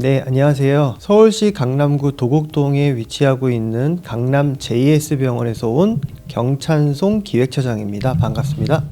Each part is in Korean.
네, 안녕하세요. 서울시 강남구 도곡동에 위치하고 있는 강남 JS 병원에서 온 경찬송 기획처장입니다. 반갑습니다.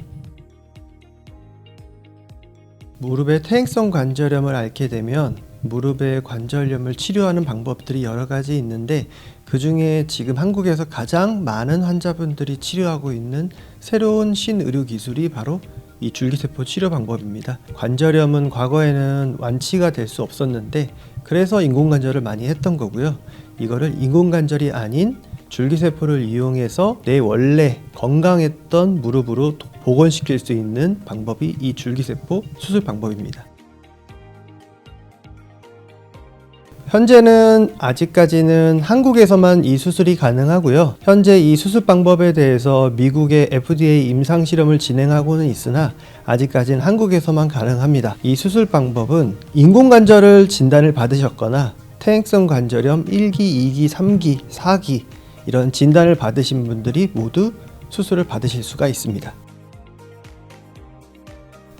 무릎의 퇴행성 관절염을 앓게 되면 무릎의 관절염을 치료하는 방법들이 여러 가지 있는데 그 중에 지금 한국에서 가장 많은 환자분들이 치료하고 있는 새로운 신의료 기술이 바로 이 줄기세포 치료 방법입니다. 관절염은 과거에는 완치가 될 수 없었는데 그래서 인공관절을 많이 했던 거고요. 이거를 인공관절이 아닌 줄기세포를 이용해서 내 원래 건강했던 무릎으로 복원시킬 수 있는 방법이 이 줄기세포 수술 방법입니다. 현재는 아직까지는 한국에서만 이 수술이 가능하고요. 현재 이 수술 방법에 대해서 미국의 FDA 임상 실험을 진행하고는 있으나 아직까지는 한국에서만 가능합니다. 이 수술 방법은 인공관절을 진단을 받으셨거나 퇴행성 관절염 1기, 2기, 3기, 4기 이런 진단을 받으신 분들이 모두 수술을 받으실 수가 있습니다.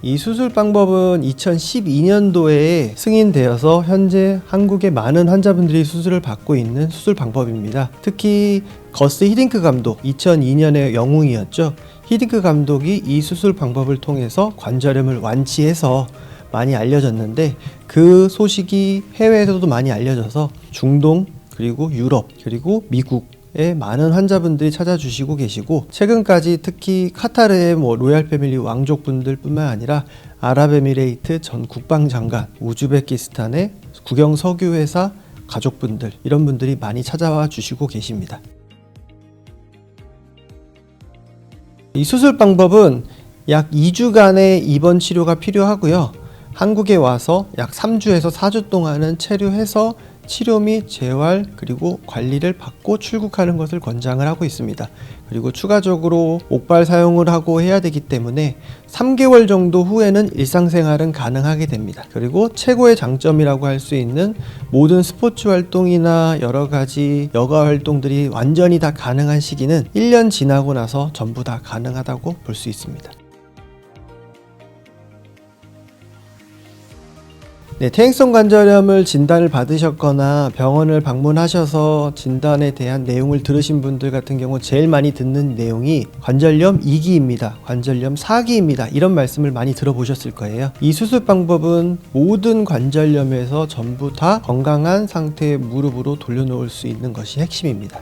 이 수술 방법은 2012년도에 승인되어서 현재 한국의 많은 환자분들이 수술을 받고 있는 수술 방법입니다. 특히 거스 히딩크 감독 2002년의 영웅이었죠. 히딩크 감독이 이 수술 방법을 통해서 관절염을 완치해서 많이 알려졌는데 그 소식이 해외에서도 많이 알려져서 중동 그리고 유럽 그리고 미국 에 많은 환자분들이 찾아주시고 계시고 최근까지 특히 카타르의 뭐 로얄 패밀리 왕족분들뿐만 아니라 아랍에미레이트 전 국방장관, 우즈베키스탄의 국영 석유회사 가족분들 이런 분들이 많이 찾아와 주시고 계십니다. 이 수술 방법은 약 2주간의 입원 치료가 필요하고요. 한국에 와서 약 3주에서 4주 동안은 체류해서 치료 및 재활 그리고 관리를 받고 출국하는 것을 권장을 하고 있습니다. 그리고 추가적으로 옥발 사용을 하고 해야 되기 때문에 3개월 정도 후에는 일상생활은 가능하게 됩니다. 그리고 최고의 장점이라고 할 수 있는 모든 스포츠 활동이나 여러 가지 여가 활동들이 완전히 다 가능한 시기는 1년 지나고 나서 전부 다 가능하다고 볼 수 있습니다. 네, 퇴행성 관절염을 진단을 받으셨거나 병원을 방문하셔서 진단에 대한 내용을 들으신 분들 같은 경우 제일 많이 듣는 내용이 관절염 2기입니다. 관절염 4기입니다. 이런 말씀을 많이 들어보셨을 거예요. 이 수술 방법은 모든 관절염에서 전부 다 건강한 상태의 무릎으로 돌려놓을 수 있는 것이 핵심입니다.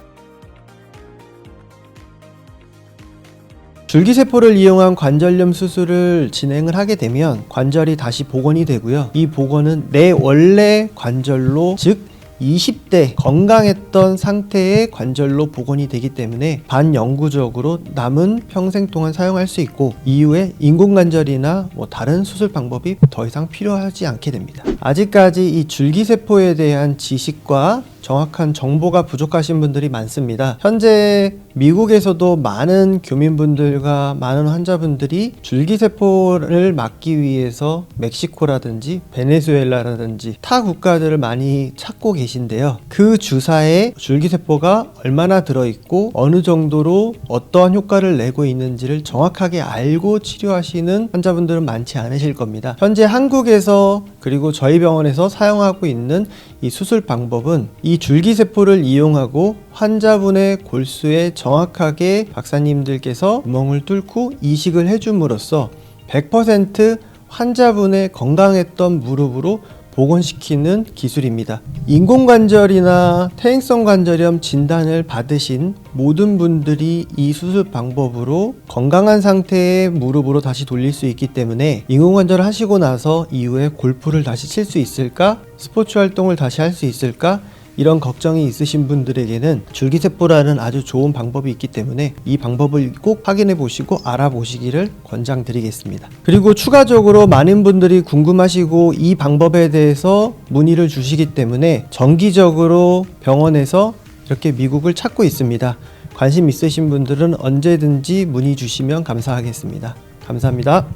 줄기세포를 이용한 관절염 수술을 진행을 하게 되면 관절이 다시 복원이 되고요. 이 복원은 내 원래 관절로 즉 20대 건강했던 상태의 관절로 복원이 되기 때문에 반영구적으로 남은 평생 동안 사용할 수 있고 이후에 인공관절이나 뭐 다른 수술 방법이 더 이상 필요하지 않게 됩니다. 아직까지 이 줄기세포에 대한 지식과 정확한 정보가 부족하신 분들이 많습니다. 현재 미국에서도 많은 교민분들과 많은 환자분들이 줄기세포를 막기 위해서 멕시코라든지 베네수엘라라든지 타 국가들을 많이 찾고 계신데요. 그 주사에 줄기세포가 얼마나 들어있고 어느 정도로 어떠한 효과를 내고 있는지를 정확하게 알고 치료하시는 환자분들은 많지 않으실 겁니다. 현재 한국에서 그리고 저희 병원에서 사용하고 있는 이 수술 방법은 이 줄기세포를 이용하고 환자분의 골수에 정확하게 박사님들께서 구멍을 뚫고 이식을 해줌으로써 100% 환자분의 건강했던 무릎으로 복원시키는 기술입니다. 인공관절이나 퇴행성 관절염 진단을 받으신 모든 분들이 이 수술 방법으로 건강한 상태의 무릎으로 다시 돌릴 수 있기 때문에 인공관절을 하시고 나서 이후에 골프를 다시 칠 수 있을까? 스포츠 활동을 다시 할 수 있을까? 이런 걱정이 있으신 분들에게는 줄기세포라는 아주 좋은 방법이 있기 때문에 이 방법을 꼭 확인해 보시고 알아보시기를 권장드리겠습니다. 그리고 추가적으로 많은 분들이 궁금하시고 이 방법에 대해서 문의를 주시기 때문에 정기적으로 병원에서 이렇게 미국을 찾고 있습니다. 관심 있으신 분들은 언제든지 문의 주시면 감사하겠습니다. 감사합니다.